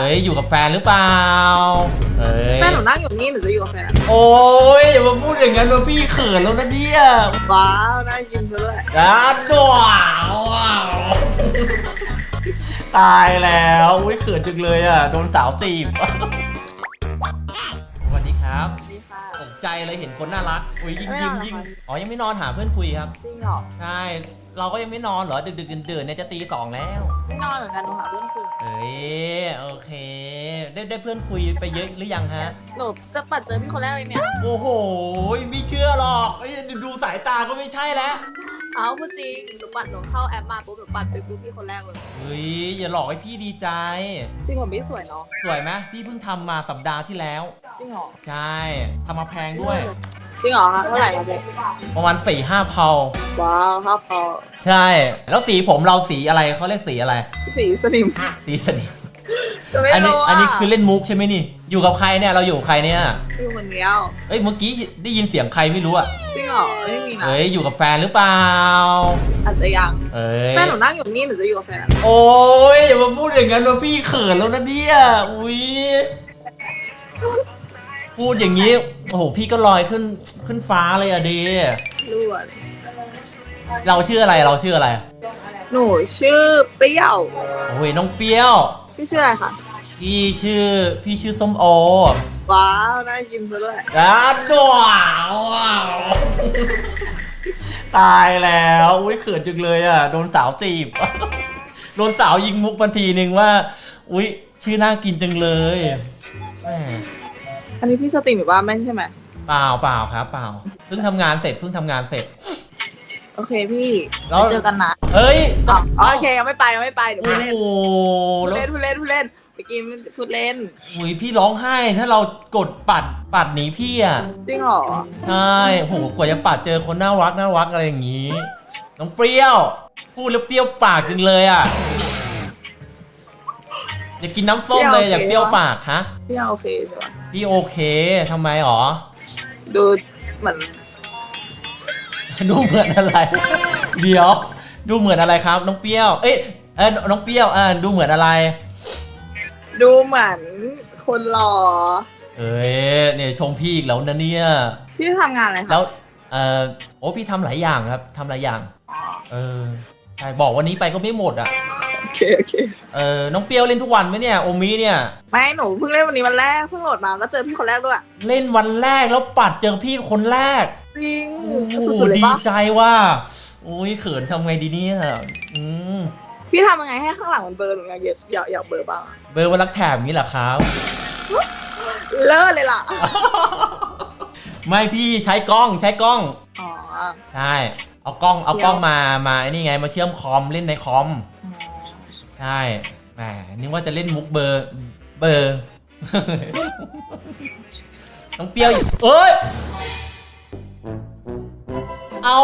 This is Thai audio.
เอ้ยอยู่กับแฟนหรือเปล่าเอ้ยแฟนหนูนั่งอยู่นี่หนูจะอยู่กับแฟนอะโอ้ยอย่ามาพูดอย่างนั้นว่าพี่เขินแล้วนะเนี่ยว้าวน่ากินซะด้วยจ้าดว้าวตายแล้วอุ้ยเขินจังเลยอะโดนสาวจีบสวัสดีครับดีค่ะ ตกใจเลยเห็นคนน่ารักอุ้ยยิ้มไม่ยิ้มนอนยิ้มเหรอคะอ๋อยังไม่นอนหาเพื่อนคุยครับ จริงเหรอ ใช่ เราก็ยังไม่นอนเหรอดึกดึกๆดื่นๆเนี่ยจะตีสองแล้ว ไม่นอนเหมือนกันหนูหาเพื่อนคุยเอ้ยโอเค ได้ได้เพื่อนคุยไปเยอะหรือยังฮะ หนูจะปัดเจอพี่คนแรกเลยเนี่ย โอ้โห ไม่เชื่อหรอกเอ้ยดูสายตาก็ไม่ใช่แล้วเอาพูดจริงหนูปัดหนูเข้าแอปมาปุ๊บหนูปัดไปปุ๊บพี่คนแรกเลยเฮ้ยอย่าหลอกให้พี่ดีใจ จริงผมพี่สวยเนาะสวยไหมพี่เพิ่งทำมาสัปดาห์ที่แล้ว จริงเหรอใช่ทำมาแพงด้วย จริงเหรอคะเท่าไหร่คะเด็กประมาณสี่ห้าเพาว้าวครับพอใช่ แล้วสีผมเราสีอะไรเขาเรียกสีอะไร สีสนิมสีสนิมจะไม่อันนี้รู้อันนี้คือเล่นมุกใช่ไหมนี่ อยู่กับใครเนี่ยเราอยู่กับใครเนี่ยคือคนเดียวเอ้ยเมื่อกี้ได้ยินเสียงใครไม่รู้อะจริงเหรอไม่มีนะเอ้ยอยู่กับแฟนหรือเปล่าอาจจะยังเอ้ยแฟนหนูนั่งอยู่นี่หนูจะอยู่กับแฟนอะโอ้ยอย่ามาพูดอย่างนั้นว่าพี่เขินแล้วนะเนี่ยอุ้ย พูดอย่างนี้โอ้โหพี่ก็ลอยขึ้นขึ้นฟ้าเลยอะดีรู้อะเราชื่ออะไรเราชื่ออะไรหนูชื่อเปรี้ยว โอ้ยน้องเปรี้ยว พี่ชื่ออะไรคะพี่ชื่อพี่ชื่อส้มโอว้าวน่ากินซะด้วยจ้าดว้าวตายแล้วอุ้ยเขินจังเลยอะโดนสาวจีบ โดนสาวยิงมุกบันทีนึงว่า อุ้ยชื่อน่ากินจังเลยแหม อันนี้พี่สติหรือว่าไม่ใช่ไหมเปล่าเปล่าครับเปล่าเพิ่งทำงานเสร็จเพิ่งทำงานเสร็จ โอเคพี่แล้วเจอกันนะเฮ้ยอ๋อโอเคยังไม่ไปยังไม่ไปเดี๋ยวโอ้พูดเล่นโหพูดแล้วเล่นพูดเล่นพูดเล่นเมื่อกี้มันพูดเล่นอุ้ยพี่ร้องไห้ ถ้าเรากดปัดปัดหนีพี่อะจริงเหรอใช่โหกว่าจะปัดเจอคนน่ารักน่ารักอะไรอย่างนี้ น้องเปรี้ยว พูดแล้วเปรี้ยวปากจังเลยอะ อยากกินน้ำส้มเลยอยากเปรี้ยวปากฮะพี่เอาโอเคใช่ปะพี่โอเคทำไมหรอ ดูเหมือนดูเหมือนอะไร เดี๋ยว ดูเหมือนอะไรครับ น้องเปรี้ยว เอ้ยเออน้องเปรี้ยวอ่าดูเหมือนอะไร ดูเหมือนคนหล่อเอ้ยเนี่ยชมพี่อีกแล้วนะเนี่ยพี่ทำงานอะไรคะแล้วเออโอ้พี่ทำหลายอย่างครับทำหลายอย่าง เออใช่บอกวันนี้ไปก็ไม่หมดอะ โอเคโอเคเออน้องเปรี้ยวเล่นทุกวันไหมเนี่ยโอมิเนี่ย ไม่หนูเพิ่งเล่นวันนี้วันแรกเพิ่งโหลดมาก็เจอพี่คนแรกด้วยเล่นวันแรกแล้วปัดเจอพี่คนแรกจริงโอ้โหสุดๆเลยดีปะใจว่าโอ้ยเขินทำไงดีเนี่ยอืมพี่ทำยังไงให้ข้างหลังมันเบลอร์หนูอยากอยากอยากเบลอร์บ้างอะเบอร์วันรักแถบนี้เหรอครับ เลิศเลยล่ะไม่พี่ใช้กล้องใช้กล้อง อ๋อใช่ เอากล้องเอากล้องมามาไอ้นี่ไงมาเชื่อมคอมเล่นในคอม ใช่แหมนึกว่าจะเล่นมุกเบอร์ เบอร์ น้องเปรี้ยวอยู่เอ้ย เอา